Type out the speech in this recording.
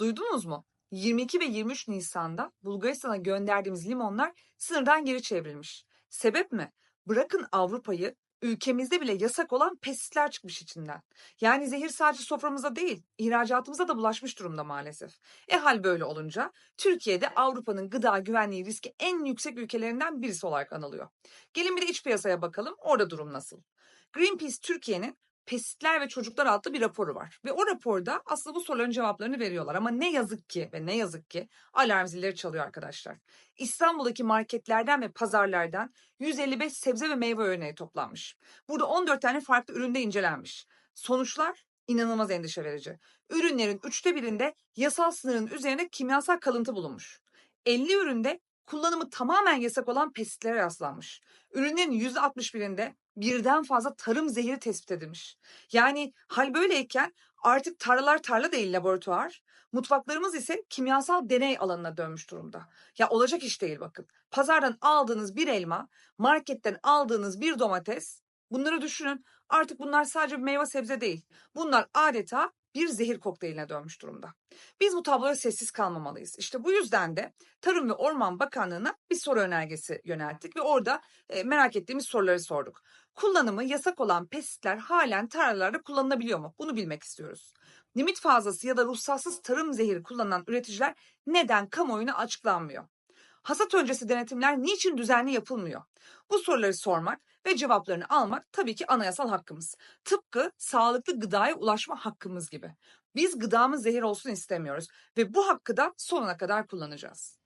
Duydunuz mu? 22 ve 23 Nisan'da Bulgaristan'a gönderdiğimiz limonlar sınırdan geri çevrilmiş. Sebep mi? Bırakın Avrupa'yı, ülkemizde bile yasak olan pestisler çıkmış içinden. Yani zehir sadece soframıza değil, ihracatımıza da bulaşmış durumda maalesef. E hal böyle olunca Türkiye'de Avrupa'nın gıda güvenliği riski en yüksek ülkelerinden birisi olarak anılıyor. Gelin bir de iç piyasaya bakalım, orada durum nasıl? Greenpeace Türkiye'nin Pesitler ve Çocuklar adlı bir raporu var. Ve o raporda aslında bu soruların cevaplarını veriyorlar. Ama ne yazık ki ve ne yazık ki alarm zilleri çalıyor arkadaşlar. İstanbul'daki marketlerden ve pazarlardan 155 sebze ve meyve örneği toplanmış. Burada 14 tane farklı üründe incelenmiş. Sonuçlar inanılmaz endişe verici. Ürünlerin üçte birinde yasal sınırın üzerinde kimyasal kalıntı bulunmuş. 50 üründe kullanımı tamamen yasak olan pestitlere rastlanmış. Ürünlerin %61'inde birden fazla tarım zehri tespit edilmiş. Yani hal böyleyken artık tarlalar tarla değil laboratuvar, mutfaklarımız ise kimyasal deney alanına dönmüş durumda. Ya olacak iş değil bakın. Pazardan aldığınız bir elma, marketten aldığınız bir domates, bunları düşünün. Artık bunlar sadece meyve sebze değil. Bunlar adeta bir zehir kokteyline dönmüş durumda. Biz bu tabloya sessiz kalmamalıyız. İşte bu yüzden de Tarım ve Orman Bakanlığı'na bir soru önergesi yönelttik ve orada e, merak ettiğimiz soruları sorduk. Kullanımı yasak olan pesitler halen tarlalarda kullanılabiliyor mu? Bunu bilmek istiyoruz. Limit fazlası ya da ruhsatsız tarım zehri kullanan üreticiler neden kamuoyuna açıklanmıyor? Hasat öncesi denetimler niçin düzenli yapılmıyor? Bu soruları sormak ve cevaplarını almak tabii ki anayasal hakkımız. Tıpkı sağlıklı gıdaya ulaşma hakkımız gibi. Biz gıdamız zehir olsun istemiyoruz ve bu hakkı da sonuna kadar kullanacağız.